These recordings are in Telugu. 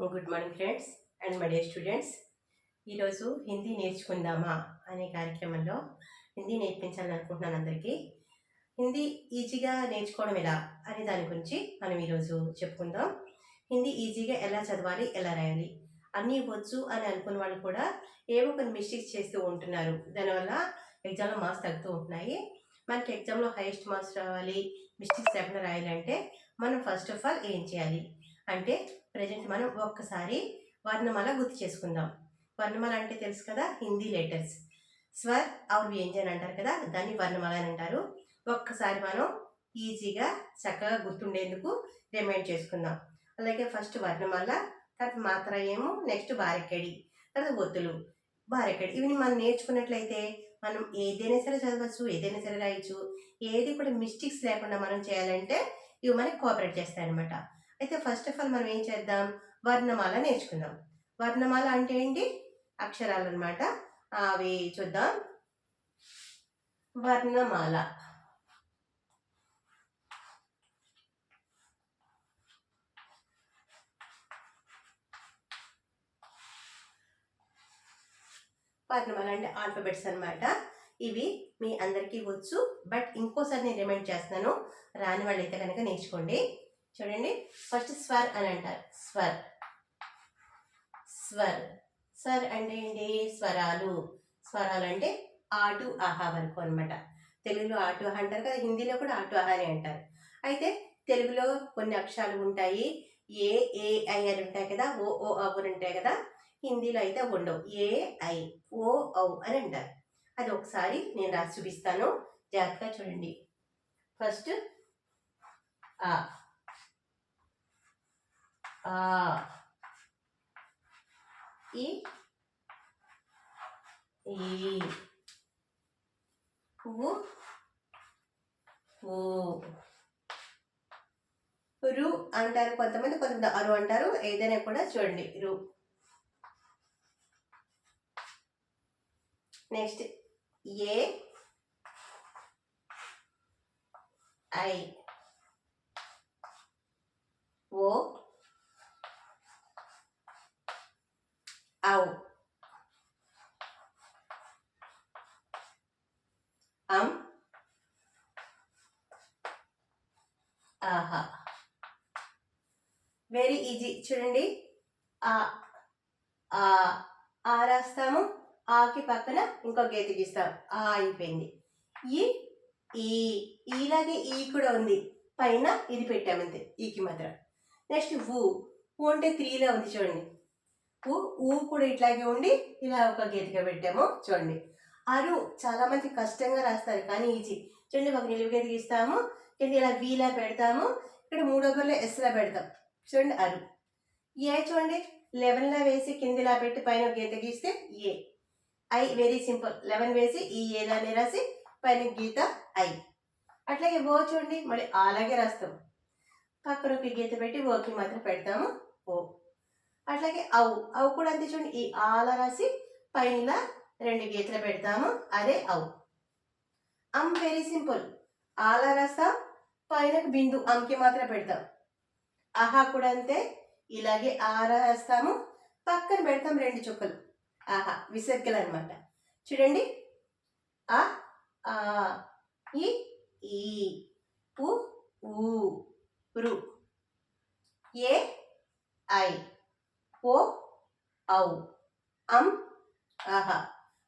Good morning friends and my dear students ఈరోజు హిందీ నేర్చుకుందామా అనే కార్యక్రమంలో హిందీ నేర్పించాలని అనుకుంటున్నాను అందరికీ. హిందీ ఈజీగా నేర్చుకోవడం ఎలా అనే దాని గురించి మనం ఈరోజు చెప్పుకుందాం. హిందీ ఈజీగా ఎలా చదవాలి ఎలా రాయాలి? అన్నీ వచ్చు అని అనుకున్న వాళ్ళు కూడా ఏవో కొన్ని మిస్టేక్స్ చేస్తూ ఉంటున్నారు. దానివల్ల ఎగ్జామ్లో మార్క్స్ తగ్గుతూ ఉంటున్నాయి. మనకి ఎగ్జామ్లో హైయెస్ట్ మార్క్స్ రావాలి మిస్టేక్స్ లేకుండా రాయాలంటే మనం ఫస్ట్ ఆఫ్ ఆల్ ఏం చేయాలి? అంటే ప్రజెంట్ మనం ఒక్కసారి వర్ణమాల గుర్తు చేసుకుందాం. వర్ణమాల అంటే తెలుసు కదా హిందీ లెటర్స్. స్వర్ ఆర్ వ్యంజన్ అంటారు కదా దాన్ని వర్ణమాల అని అంటారు. ఒక్కసారి మనం ఈజీగా చక్కగా గుర్తుండేందుకు రిమైండ్ చేసుకుందాం. అలాగే ఫస్ట్ వర్ణమాల తర్వాత మాత్ర ఏమో నెక్స్ట్ బారెక్కడి తర్వాత ఒత్తులు. బారెక్కడి ఇవి మనం నేర్చుకున్నట్లయితే మనం ఏదైనా సరే చదవచ్చు ఏదైనా సరే రాయొచ్చు. ఏది కూడా మిస్టేక్స్ లేకుండా మనం చేయాలంటే ఇవి మనకి కోఆపరేట్ చేస్తాయి అనమాట అయితే ఫస్ట్ ఆఫ్ ఆల్ మనం ఏం చేద్దాం? వర్ణమాల నేర్చుకుందాం. వర్ణమాల అంటే ఏంటి? అక్షరాలు అనమాట అవి చూద్దాం. వర్ణమాల. వర్ణమాల అంటే ఆల్ఫబెట్స్ అనమాట ఇవి మీ అందరికీ వచ్చు బట్ ఇంకోసారి నేను రిమైండ్ చేస్తున్నాను. రాని వాళ్ళు అయితే కనుక నేర్చుకోండి. చూడండి. ఫస్ట్ స్వర్ అని అంటారు. స్వర్. స్వర్. స్వర్ అంటే ఏంటి? స్వరాలు. స్వరాలు అంటే ఆటు ఆహా వరకు అనమాట తెలుగులో ఆటు ఆహా అంటారు కదా హిందీలో కూడా ఆటు ఆహా అని అంటారు. అయితే తెలుగులో కొన్ని అక్షరాలు ఉంటాయి. ఏ ఏ ఐ అని ఉంటాయి కదా ఓ ఓ అవ్వని ఉంటాయి కదా హిందీలో అయితే ఉండవు. ఏ ఐ ఓ ఔ అని అంటారు. అది ఒకసారి నేను రాసి చూపిస్తాను. జాగ్రత్తగా చూడండి. ఫస్ట్ ఆ ఆ ఈ ఈ ఓ రు అంటారు కొంతమంది కొంత అరు అంటారు ఏదైనా కూడా చూడండి రు. నెక్స్ట్ ఏ ఐ ఓ ఔ am. ఆహా వెరీ ఈజీ చూడండి. ఆ ఆ ఆ రాస్తాము. ఆకి పక్కన ఇంకో గేతి గీస్తాం ఆ అయిపోయింది. ఈ ఈ ఈలాగే ఈ కూడా ఉంది. పైన ఇది పెట్టామంతే. ఈకి మాత్రం. నెక్స్ట్ ఊ ఊ అంటే త్రీలో ఉంది చూడండి. ఊ ఊ కూడా ఇట్లాగే ఉండి ఇలా ఒక గీతగా పెట్టాము. చూడండి. అరు చాలా మంది కష్టంగా రాస్తారు కానీ ఈజీ. చూడండి ఒక నిలువు గీత గీస్తాము. కింద ఇలా వీలా పెడతాము. ఇక్కడ మూడో ఎస్లా పెడతాం. చూడండి అరు. ఏ చూడండి? లెవెన్లా వేసి కిందిలా పెట్టి పైన గీత గీస్తే ఏ. ఐ వెరీ సింపుల్. లెవెన్ వేసి ఈ ఏలానే రాసి పైన గీత ఐ. అట్లాగే ఓ చూడండి మళ్ళీ అలాగే రాస్తాం. పక్కన ఒక గీత పెట్టి ఓకి మాత్రం పెడతాము. ఓ. అట్లాగే అవు. అవు కూడా అంతే చూడండి. ఈ ఆల రాసి పైన రెండు గీతలు పెడతాము. అదే అవు. అమ్ వెరీ సింపుల్ ఆల రాస్తాం పైన బిందు అంకి మాత్రం పెడతాం. ఆహా కూడా అంతే. ఇలాగే ఆ రాస్తాము. పక్కన పెడతాం రెండు చుక్కలు. ఆహా విసర్గలు అనమాట చూడండి. ఆ ఆ ఈ ఈ ఉ ఊ రు. ఏ ఐ. ఓ ఔ అం ఆహా.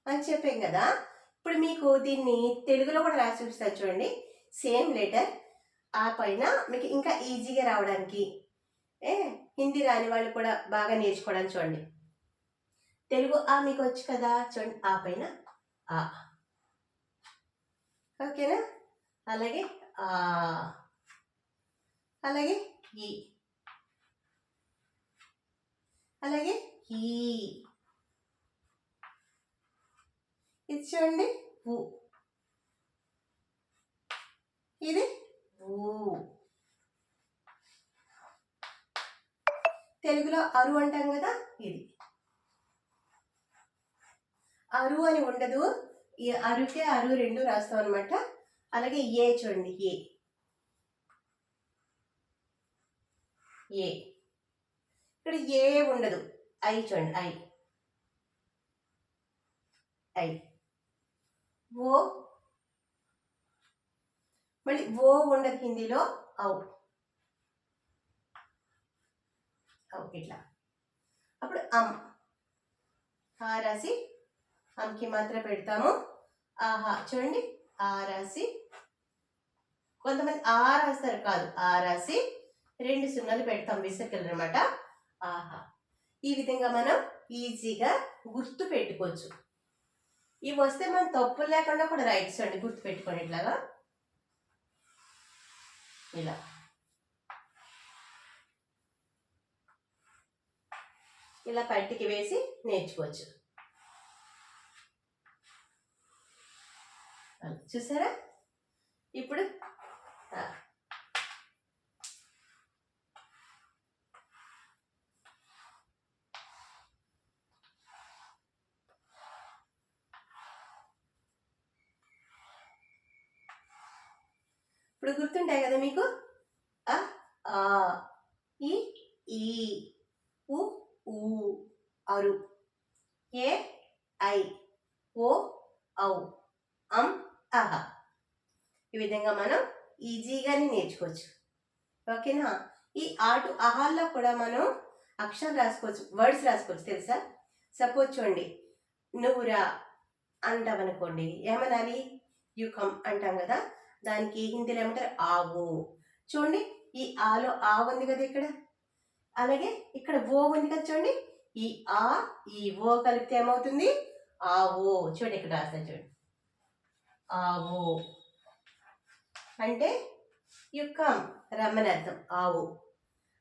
అని చెప్పాం కదా. ఇప్పుడు మీకు దీన్ని తెలుగులో కూడా రాసి చూపిస్తాను చూడండి. సేమ్ లెటర్ ఆ పైన మీకు ఇంకా ఈజీగా రావడానికి ఏ హిందీ రాని వాళ్ళు కూడా బాగా నేర్చుకోవడానికి చూడండి. తెలుగు ఆ మీకు వచ్చు కదా చూడండి. ఆ పైన ఆ. ఓకేనా? అలాగే ఆ. అలాగే ఈ. అలాగే హీ. ఇది చూడండి. ఊ. ఇది? ఊ. తెలుగులో అరు అంటాం కదా ఇది. అరు అని ఉండదు. ఈ అరుకే అరు రెండు రాస్తాం అనమాట అలాగే ఏ చూడండి ఏ. ఏ. ఇక్కడ ఏ ఉండదు. ఐ చూడండి ఐ. ఐ. ఓ. మళ్ళీ ఓ ఉండదు హిందీలో ఔ. ఔ ఇట్లా. అప్పుడు అమ్ ఆ రాసి అమ్కి మాత్రం పెడతాము. ఆహా చూడండి. ఆ రాసి. కొంతమంది ఆ రాస్తారు కాదు. ఆ రాసి రెండు సున్నాలు పెడతాం విసర్కలు అనమాట ఆహా. ఈ విధంగా మనం ఈజీగా గుర్తు పెట్టుకోవచ్చు ఇవి వస్తే మనం తప్పులు లేకుండా కూడా రైట్స్ అండి గుర్తు పెట్టుకోండి ఇట్లాగా. ఇలా. ఇలా పట్టికి వేసి నేర్చుకోవచ్చు. చూసారా? ఇప్పుడు ఆ, ఇప్పుడు గుర్తుంటాయి కదా మీకు? అ ఆ ఇ ఈ ఉ ఊ అరు. ఏ ఐ ఓ ఔ అం అహ. ఈ విధంగా మనం ఈజీగానే నేర్చుకోవచ్చు. ఓకేనా? ఈ ఆటు అహాల్లో కూడా మనం అక్షరం రాసుకోవచ్చు వర్డ్స్ రాసుకోవచ్చు తెలుసా? సపోజ్ చూడండి నువ్వు రా అంటామనుకోండి ఏమనాలి? యు కమ్ అంటాం కదా? దానికి హిందీలో ఏమంటారు? ఆవు. చూడండి ఈ ఆలో ఆ ఉంది కదా ఇక్కడ? అలాగే ఇక్కడ ఓ ఉంది కదా చూడండి ఈ ఆ ఈ ఓ కలిపితే ఏమవుతుంది? ఆవో. చూడండి ఇక్కడ రాస్తాను చూడండి. ఆవో. అంటే యుక్కం రమ్మని అర్థం ఆవు.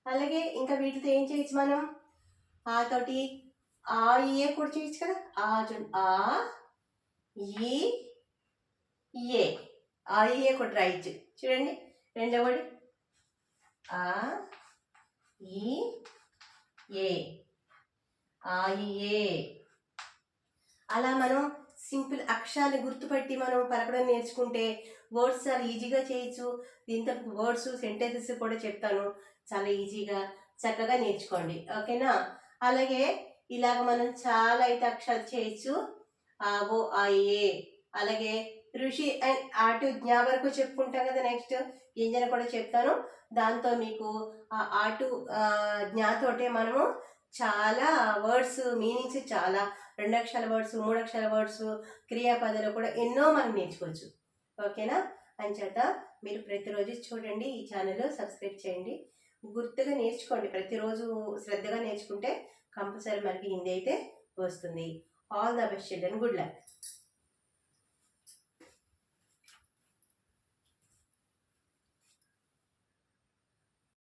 అలాగే ఇంకా వీటితో ఏం చేయొచ్చు మనం? ఆ తోటి ఆ ఏ కూడా చేయొచ్చు కదా? ఆ చూడండి. ఆ ఈ ఏ. ఆ ఏ కూడా రాయొచ్చు చూడండి రెండవది ఆ ఈ ఏ. ఆ ఈ ఏ. అలా మనం సింపుల్ అక్షరాలు గుర్తుపట్టి మనం పలకడం నేర్చుకుంటే వర్డ్స్ చాలా ఈజీగా చేయొచ్చు. దీంతో వర్డ్స్ సెంటెన్సెస్ కూడా చెప్తాను. చాలా ఈజీగా చక్కగా నేర్చుకోండి. ఓకేనా? అలాగే ఇలాగ మనం చాలా అయితే అక్షరాలు చేయొచ్చు. ఆ ఓ ఆ ఏ. అలాగే ఋషి అండ్ ఆటు జ్ఞా వరకు చెప్పుకుంటాం కదా నెక్స్ట్ గింజన కూడా చెప్తాను. దాంతో మీకు ఆ ఆటు జ్ఞాతోటే మనము చాలా వర్డ్స్ మీనింగ్స్ చాలా రెండు అక్షరాల వర్డ్స్ మూడు అక్షరాల వర్డ్స్ క్రియాపదాలు కూడా ఎన్నో మనం నేర్చుకోవచ్చు. ఓకేనా? అంచేత మీరు ప్రతిరోజు చూడండి ఈ ఛానల్ సబ్స్క్రైబ్ చేయండి. గుర్తుగా నేర్చుకోండి. ప్రతిరోజు శ్రద్ధగా నేర్చుకుంటే కంపల్సరీ మనకి హిందీ అయితే వస్తుంది. All the best children good luck